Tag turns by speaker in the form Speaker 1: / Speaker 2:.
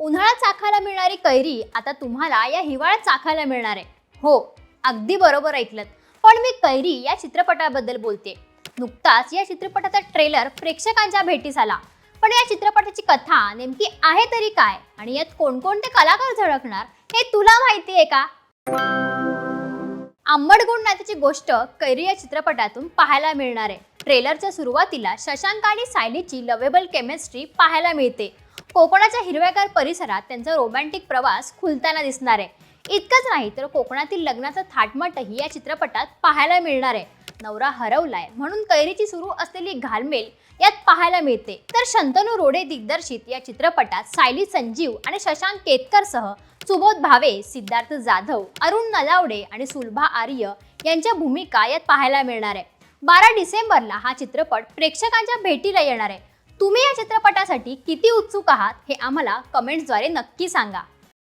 Speaker 1: उन्हाळ्यात चाखायला मिळणारी कैरी आता तुम्हाला या हिवाळ्यात चाखायला मिळणार आहे. हो अगदी बरोबर ऐकलं पण मी कैरी या चित्रपटाबद्दल बोलते. नुकताच या चित्रपटाचा ट्रेलर प्रेक्षकांच्या भेटीस आला. पण या चित्रपटाची कथा नेमकी आहे तरी काय? आणि यात कोणकोणते कलाकार झळकणार? हे तुला माहिती आहे का? आंबट नात्याची गोष्ट कैरी या चित्रपटातून पाहायला मिळणार आहे. ट्रेलरच्या सुरुवातीला शशांक आणि सायलीची लवेबल केमिस्ट्री पाहायला मिळते. कोकणाच्या हिरव्यागार परिसरात त्यांचा रोमॅन्टिक प्रवास खुलताना दिसणार आहे. इतकंच नाही तर कोकणातील लग्नाचा थाटमाटही या चित्रपटात पाहायला मिळणार आहे. नवरा हरवलाय म्हणून कैरीची सुरू असलेली घालमेल यात पाहायला मिळते. तर शंतनू रोडे दिग्दर्शित या चित्रपटात सायली संजीव आणि शशांक केतकरसह सुबोध भावे सिद्धार्थ जाधव अरुण नलावडे आणि सुलभा आर्य यांच्या भूमिका यात पाहायला मिळणार आहे. बारा डिसेंबरला हा चित्रपट प्रेक्षकांच्या भेटीला येणार आहे. तुम्ही या चित्रपटासाठी किती उत्सुक आहात हे आम्हाला कमेंट्सद्वारे नक्की सांगा.